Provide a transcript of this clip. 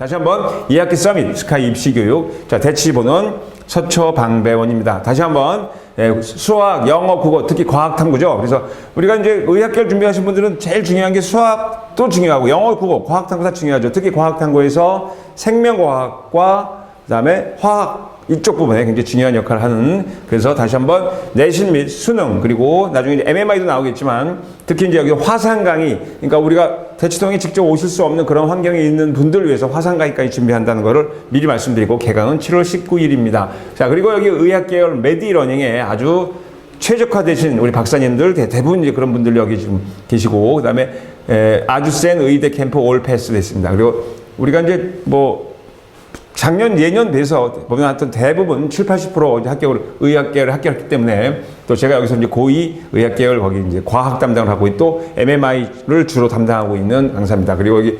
다시 한번 2학기 서밋 스카이 입시 교육. 자, 대치 보는 서초방배원입니다. 다시 한번 예, 수학, 영어, 국어, 특히 과학 탐구죠. 그래서 우리가 이제 의학계를 준비하신 분들은 제일 중요한 게 수학도 중요하고 영어, 국어, 과학 탐구 다 중요하죠. 특히 과학 탐구에서 생명과학과 그다음에 화학 이쪽 부분에 굉장히 중요한 역할을 하는 그래서 다시 한번 내신 및 수능 그리고 나중에 MMI도 나오겠지만 특히 이제 여기 화상 강의 그러니까 우리가 대치동에 직접 오실 수 없는 그런 환경에 있는 분들 위해서 화상 강의까지 준비한다는 것을 미리 말씀드리고 개강은 7월 19일입니다. 자 그리고 여기 의학 계열 메디러닝에 아주 최적화되신 우리 박사님들 대- 대부분 이제 그런 분들 여기 지금 계시고 그다음에 에, 아주 센 의대 캠프 올 패스 됐습니다. 그리고 우리가 이제 뭐 작년 예년 돼서 보면 하여튼 대부분 7, 80% 이제 합격을 의학계를 합격했기 때문에 또 제가 여기서 이제 고위 의학계열 거기 이제 과학 담당을 하고 또 MMI를 주로 담당하고 있는 강사입니다. 그리고 여기